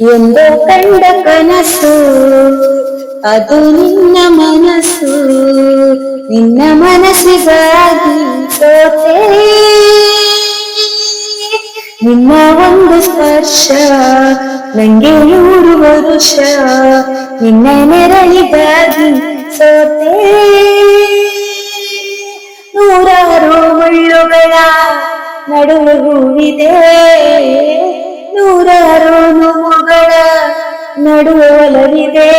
ಎಂದೋ ಕಂಡ ಕನಸು ಅದು ನಿನ್ನ ಮನಸ್ಸು ನಿನ್ನ ಮನಸ್ಸಿಗಾಗಿ ಸೋತೆ ನಿನ್ನ ಒಂದು ಸ್ಪರ್ಶ ನಂಗೆ ನೂರು ವರುಷ ನಿನ್ನ ನೆರಳಿಗಾಗಿ ಸೋತೆ ನೂರಾರು ಮುಳ್ಳುಗಳ ನಡುವೆ ಹೂವಿದೆ ನೂರಾರು ನೋವುಗಳ ನಡುವೆ ಒಲವಿದೆ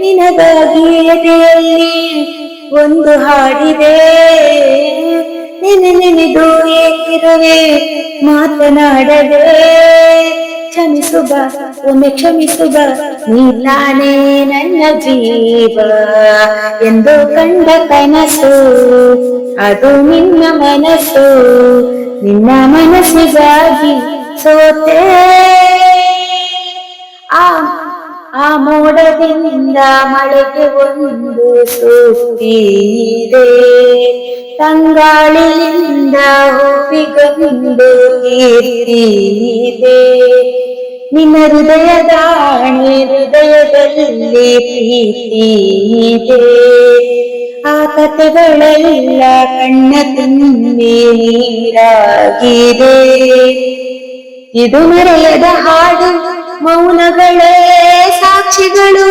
ನಿನಗ ಗೀತೆಯಲ್ಲಿ ಒಂದು ಹಾಡಿದೆ. ನಿನ್ನೆ ನೆನೆದು ಏಕಿರುವೆ, ಮಾತನಾಡದೆ. ಕ್ಷಮಿಸುಬ ಒಮ್ಮೆ ಕ್ಷಮಿಸುಬ ನೀ ತಾನೇ ನನ್ನ ಜೀವ ಎಂದು ಕಂಡ ಕನಸು, ಅದು ನಿನ್ನ ಮನಸ್ಸು. ನಿನ್ನ ಮನಸ್ಸಿಗಾಗಿ ಸೋತೆ. ಮೋಡದಿಂದ ಮಳೆಗೆ ಒಂದು ಸುತ್ತಿದೆ ತಂಗಾಳಿಯಿಂದ ಹೂವಿಗೊಂದು ಕೀರ್ತಿದೆ ನಿನ್ನ ಹೃದಯದ ಆಣೆ ಹೃದಯದಲ್ಲಿ ಪ್ರೀತಿ ಇದೆ ಆ ಕಥೆಗಳೆಲ್ಲ ಕಣ್ಣ ತುಂಬಿ ನೀರಾಗಿದೆ ಇದು ಮರೆಯದ ಹಾಡು ಮೌನಗಳೇ ಸಾಕ್ಷಿಗಳು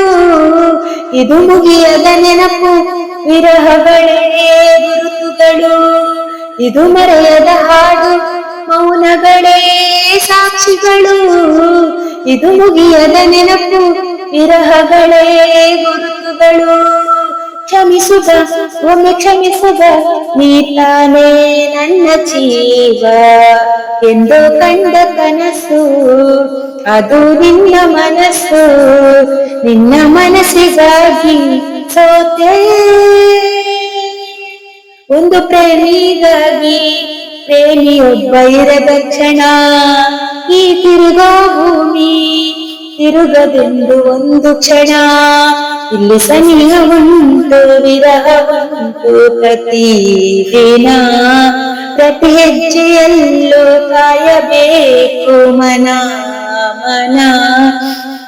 ಇದು ಮುಗಿಯದ ನೆನಪು, ವಿರಹಗಳೇ ಗುರುತುಗಳು. ಇದು ಮರೆಯದ ಹಾಡು, ಮೌನಗಳೇ ಸಾಕ್ಷಿಗಳು. ಇದು ಮುಗಿಯದ ನೆನಪು, ವಿರಹಗಳೇ ಗುರುತುಗಳು. ಕ್ಷಮಿಸುಗ ಒಮ್ಮೆ ಕ್ಷಮಿಸುಗ ನೀ ತಾನೇ ನನ್ನ ಜೀವ ಎಂದು ಕಂಡ ಕನಸು. ಅದು ನಿನ್ನ ಮನಸ್ಸು ನಿನ್ನ ಮನಸ್ಸಿಗಾಗಿ ಸೋತೆ ಒಂದು ಪ್ರೇಮಿಗಾಗಿ ಪ್ರೇಮಿಯೊಬ್ಬ ಇರದ ಕ್ಷಣ ಈ ತಿರುಗೋ ಭೂಮಿ ತಿರುಗದೆಂದು ಒಂದು ಕ್ಷಣ ಇಲ್ಲಿ ಸನಿಹ ಉಂಟು ವಿರಹ ಉಂಟು ಪ್ರತಿದಿನ ಪ್ರತಿ ಹೆಜ್ಜೆಯಲ್ಲೂ ಕಾಯಬೇಕು ಮನ ಮನ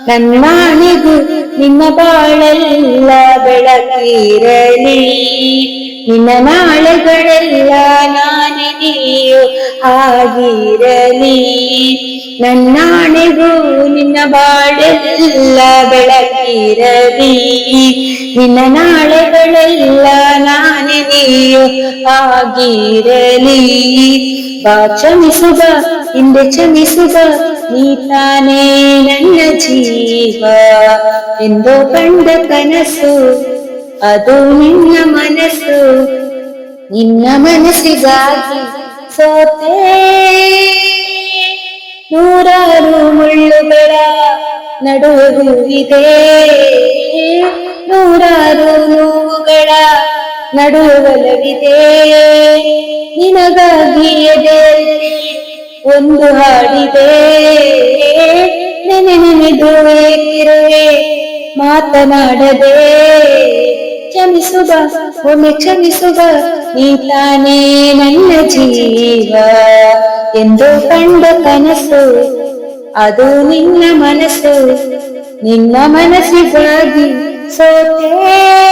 ನನ್ನಾಣಿಗೂ ನಿನ್ನ ಬಾಳೆಲ್ಲ ಬೆಳಕಿರಲಿ ನಿನ್ನ ನಾಳೆಗಳೆಲ್ಲ ನಾನೇ ನೀಯು ಆಗಿರಲಿ ನನ್ನಾಣೆಗೂ ನಿನ್ನ ಬಾಳೆಲ್ಲ ಬೆಳಕಿರಲಿ ನಿನ್ನ ನಾಳೆಗಳೆಲ್ಲ ನಾನೇ ನೀಯು ಆಗಿರಲಿ ಬಾ ಕ್ಷಮಿಸುವ ಹಿಂದೆ ಕ್ಷಮಿಸುವ ನೀ ತಾನೇ ನನ್ನ ಜೀವ. ಎಂದು ಕಂಡ ಕನಸು, ಅದು ನಿನ್ನ ಮನಸ್ಸು ನಿನ್ನ ಮನಸ್ಸಿಗಾಗಿ ಸೋತೆ. ನೂರಾರು ಮುಳ್ಳುಗಳ ನಡುವೆ ಇದೆ. ನೂರಾರು ನೋವುಗಳ ನಡುವೆ ಒಲವಿದೆ. ನಿನಗಾಗಿ ಎದೆಯಲ್ಲಿ ಒಂದು ಹಾಡಿದೆ. ನೆನೆ ನೆನೆದು ಏಕಿರುವೆ ಮಾತನಾಡದೆ. ಕ್ಷಮಿಸುವ, ಒಮ್ಮೆ ಕ್ಷಮಿಸುವ, ನೀ ತಾನೇ ನನ್ನ ಜೀವ ಎಂದು ಕಂಡ ಕನಸು. ಅದು ನಿನ್ನ ಮನಸ್ಸು ನಿನ್ನ ಮನಸ್ಸಿಗಾಗಿ ಸೋತೆ.